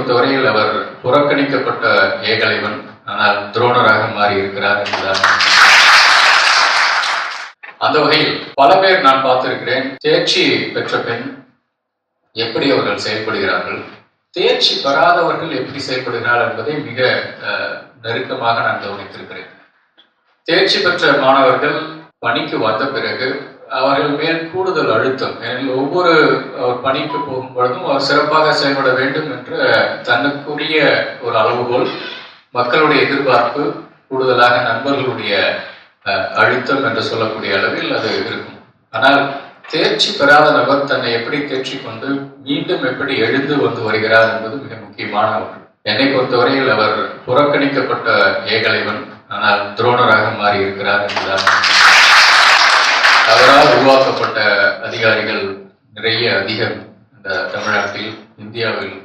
பொறுத்தவரையில் அவர் புறக்கணிக்கப்பட்ட ஏகலைவன். ஆனால் துரோணராக மாறி இருக்கிறார் என்பதால். அந்த வகையில் பல பேர் நான் பார்த்திருக்கிறேன். தேர்ச்சி பெற்ற பெண் எப்படி அவர்கள் செயல்படுகிறார்கள்? தேர்ச்சி பெறாதவர்கள் எப்படி செயல்படுகிறார்கள் என்பதை மிக நெருக்கமாக நான் கவனித்திருக்கிறேன். தேர்ச்சி பெற்ற மாணவர்கள் பணிக்கு வந்த பிறகு அவர்கள் மேல் கூடுதல் அழுத்தம். ஒவ்வொரு பணிக்கு போகும் பொழுதும் அவர் சிறப்பாக செயல்பட வேண்டும் என்று தனக்குரிய ஒரு அளவுகோல் மக்களுடைய எதிர்பார்ப்பு கூடுதலாக நண்பர்களுடைய அழுத்தம் என்று சொல்லக்கூடிய அளவில் அது இருக்கும். ஆனால் தேர்ச்சி பெறாத நபர் தன்னை எப்படி தேர்ச்சி கொண்டு மீண்டும் எப்படி எழுந்து வந்து வருகிறார் என்பது மிக முக்கியமான ஒன்று. என்னை பொறுத்தவரையில் அவர் புறக்கணிக்கப்பட்ட ஏகலைவன் ஆனால் துரோணராக மாறி இருக்கிறார் என்பதால் உருவாக்கப்பட்ட அதிகாரிகள் நிறைய அதிகம் இந்த தமிழ்நாட்டில் இந்தியாவில்.